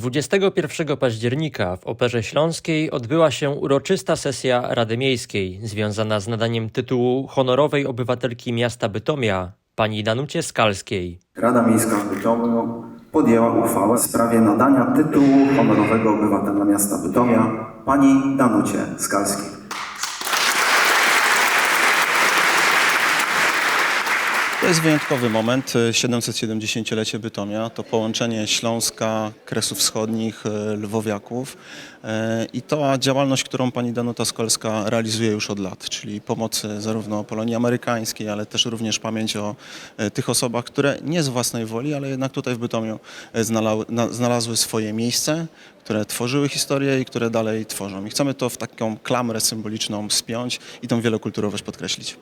21 października w Operze Śląskiej odbyła się uroczysta sesja Rady Miejskiej związana z nadaniem tytułu honorowej obywatelki miasta Bytomia pani Danucie Skalskiej. Rada Miejska w Bytomiu podjęła uchwałę w sprawie nadania tytułu honorowego obywatela miasta Bytomia pani Danucie Skalskiej. Jest wyjątkowy moment. 770-lecie Bytomia to połączenie Śląska, Kresów Wschodnich, e, Lwowiaków E, i ta działalność, którą pani Danuta Skolska realizuje już od lat, czyli pomocy zarówno Polonii Amerykańskiej, ale też również pamięć o tych osobach, które nie z własnej woli, ale jednak tutaj w Bytomiu znalazły swoje miejsce, które tworzyły historię i które dalej tworzą. I chcemy to w taką klamrę symboliczną spiąć i tą wielokulturowość podkreślić.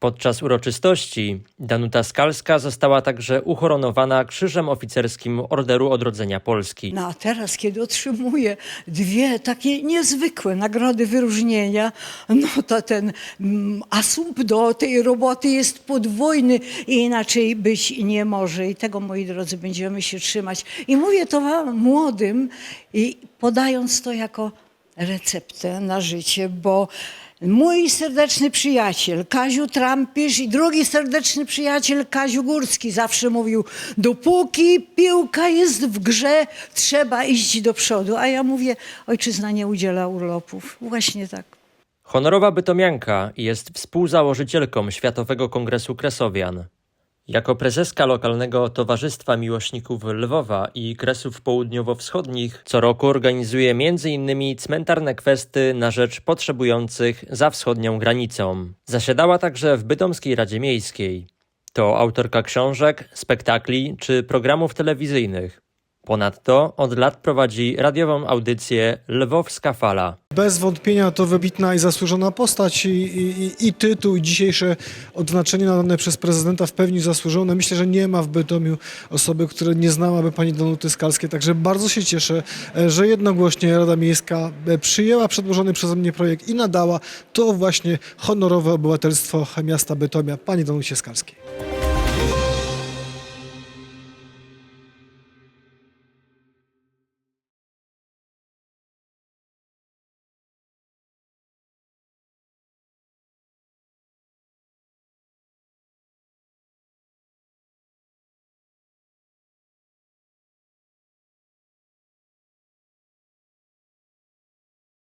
Podczas uroczystości Danuta Skalska została także uhonorowana Krzyżem Oficerskim Orderu Odrodzenia Polski. No a teraz, kiedy otrzymuję dwie takie niezwykłe nagrody wyróżnienia, no to ten mm, asumpt do tej roboty jest podwójny i inaczej być nie może. I tego, moi drodzy, będziemy się trzymać. I mówię to wam młodym i podając to jako receptę na życie, bo Mój serdeczny przyjaciel Kaziu Trampisz i drugi serdeczny przyjaciel Kaziu Górski zawsze mówił, dopóki piłka jest w grze, trzeba iść do przodu. A ja mówię, ojczyzna nie udziela urlopów. Właśnie tak. Honorowa Bytomianka jest współzałożycielką Światowego Kongresu Kresowian. Jako prezeska lokalnego Towarzystwa Miłośników Lwowa i Kresów Południowo-Wschodnich co roku organizuje m.in. cmentarne kwesty na rzecz potrzebujących za wschodnią granicą. Zasiadała także w Bytomskiej Radzie Miejskiej. To autorka książek, spektakli czy programów telewizyjnych. Ponadto od lat prowadzi radiową audycję Lwowska Fala. Bez wątpienia to wybitna i zasłużona postać i, i, i tytuł i dzisiejsze odznaczenie nadane przez prezydenta w pełni zasłużone. Myślę, że nie ma w Bytomiu osoby, która nie znałaby pani Danuty Skalskiej, także bardzo się cieszę, e, że jednogłośnie Rada Miejska e, przyjęła przedłożony przeze mnie projekt i nadała to właśnie honorowe obywatelstwo miasta Bytomia pani Danucie Skalskiej.